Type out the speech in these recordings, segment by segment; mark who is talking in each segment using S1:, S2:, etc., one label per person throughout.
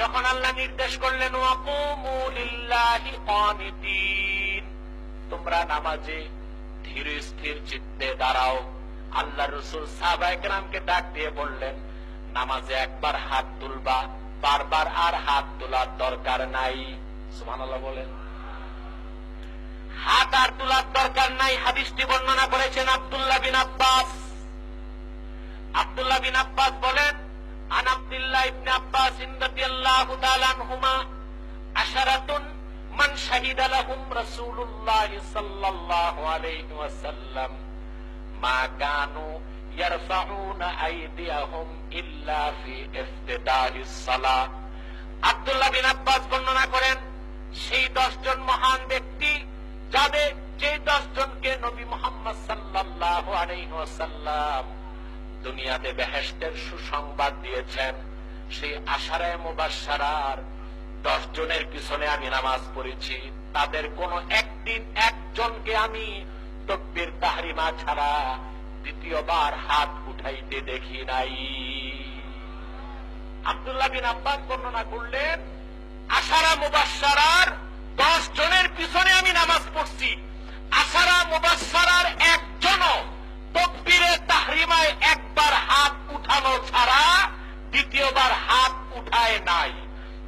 S1: যখন আল্লাহ নির্দেশ করলেন তোমরা নামাজে ধীর স্থির চিত্তে দাঁড়াও। আল্লাহ রসুল সাহাবাহামকে ডাক দিয়ে বললেন, নামাজে একবার হাত তুলবা, বারবার আর হাত তোলার দরকার নাই। সুবহানাল্লাহ বলেন। হাত আর তোলার দরকার নাই, হাদিসটি বর্ণনা করেছেন আব্দুল্লাহ সেই দশজন মহান ব্যক্তি যাদের যে দশজনকে নবী মোহাম্মদ দুনিয়াতে বেহেশতের সুসংবাদ দিয়েছেন, সেই আশারায় দশ জনের পিছনে আমি নামাজ পড়েছি। তাদের কোন একদিন একজনকে আমি তকবির তাহরিমা ছাড়া দ্বিতীয়বার হাত উঠাইতে দেখি নাই। আব্দুল্লাহ বিন আব্বাস বর্ণনা করলেন, আশারা মুবাশশারার দশ জনের পিছনে আমি নামাজ পড়ছি। আশারা মুবাশশারার একজনও তকবীরে তাহরিমায় একবার হাত উঠানো ছাড়া দ্বিতীয়বার হাত উঠায় নাই।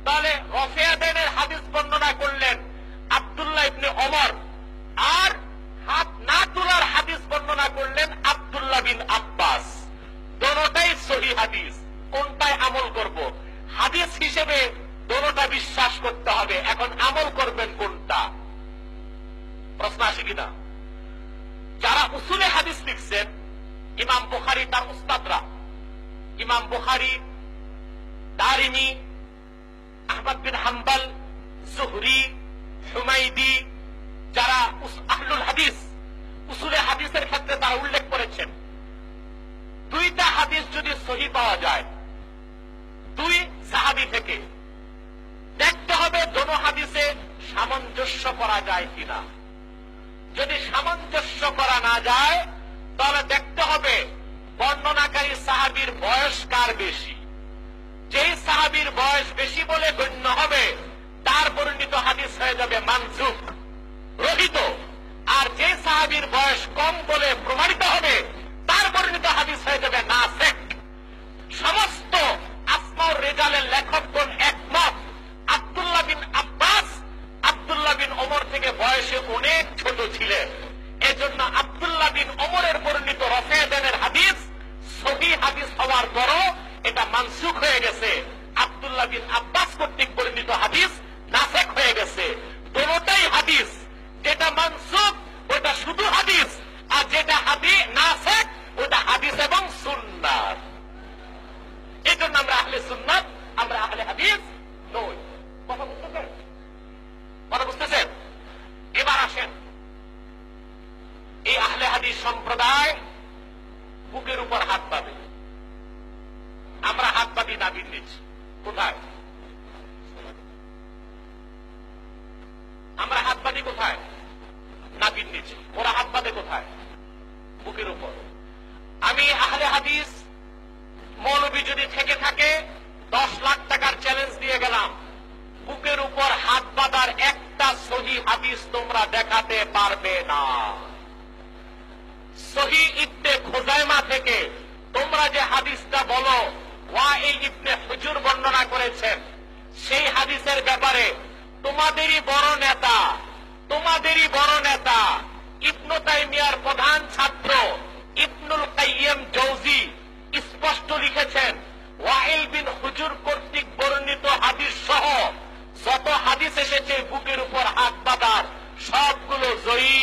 S1: তাহলে রফিয়াদের হাদিস। কোনটায় আমল করব? হাদিস হিসেবে দোনোটা বিশ্বাস করতে হবে, এখন আমল করবেন কোনটা? প্রশ্ন আসে কিনা? যারা উসুলে হাদিস লিখছেন, ইমাম বুখারি তার উস্তাদরা, ইমাম Bukhari, Darimi, Ahmad bin Hanbal, Zuhri Humaidi যারা আহলুল হাদিস, উসুলে হাদিসের ক্ষেত্রে তারা উল্লেখ করেছেন। দুইটা হাদিস সহি পাওয়া যায়। দুই সাহাবি থেকে। দেখতে হবে দোনো হাদিসে সামঞ্জস্য করা যায় কিনা। যদি সামঞ্জস্য করা না যায়, তাহলে দেখতে হবে বর্ণনাকারী সাহাবির বয়স কার বেশি। যেই সাহাবির বয়স বেশি বলে গণ্য হবে, তার বর্ণিত হাদিস হয়ে যাবে মানসুখ, রহিত। আর যে সাহাবির বয়স কম বলে প্রমাণিত হবে, তার বর্ণিত হাদিস হয়ে যাবে নাসেক লেখকগণ একমত। আবদুল্লাহ বিন আব্বাস, আবদুল্লাহ বিন ওমর থেকে বয়সে অনেক ছোট ছিলেন। এজন্য আব্দুল্লাহ বিন ওমরের বর্ণিত রফেদানের হাদিস সহি হাদিস হওয়ার পরও এটা মানসুখ হয়ে গেছে আব্দুল্লাহ বিন আব্বাস কর্তৃক বর্ণিত হাদিস নাসেক হয়ে গেছে দোনোটাই হাদিস যেটা মানসুখ ওটা শুধু হাদিস আর যেটা হাদি নাসেক ওটা হাদিস এবং সুন্নাত এই জন্য আমরা আহলে সুন্নাত আমরা আহলে হাদিস নই কথা বুঝতেছেন কথা বুঝতেছেন এবার আসেন এই আহলে হাদিস সম্প্রদায় বুকের উপর হাত পাবে আমরা হাত পাতি নাবির নিচ্ছি কোথায়? আমরা হাত পাতি কোথায়? নাবির নিচে। ওরা হাত পাতে কোথায়? বুকের উপর। আমি আহলে হাদিস মৌলবী যদি থেকে থাকে, দশ লাখ টাকার চ্যালেঞ্জ দিয়ে গেলাম। বুকের উপর হাত বাঁধার একটা সহি হাদিস তোমরা দেখাতে পারবে না সহি ইবনে খোজাইমা থেকে তোমরা যে হাদিসটা বলো ওয়া এই ইবনে হুজুর বর্ণনা করেছেন। সেই হাদিসের ব্যাপারে তোমাদেরই বড় নেতা, তোমাদেরই বড় নেতা, ইবনু তাইমিয়ার প্রধান ছাত্র ইবনুল কাইয়্যিম জৌজি স্পষ্ট লিখেছেন ওয়াইল বিন হুজুর কর্তৃক বর্ণিত হাদিস সহ যত হাদিস এসেছে, বুকের উপর হাত বাঁধার সবগুলো জয়ী।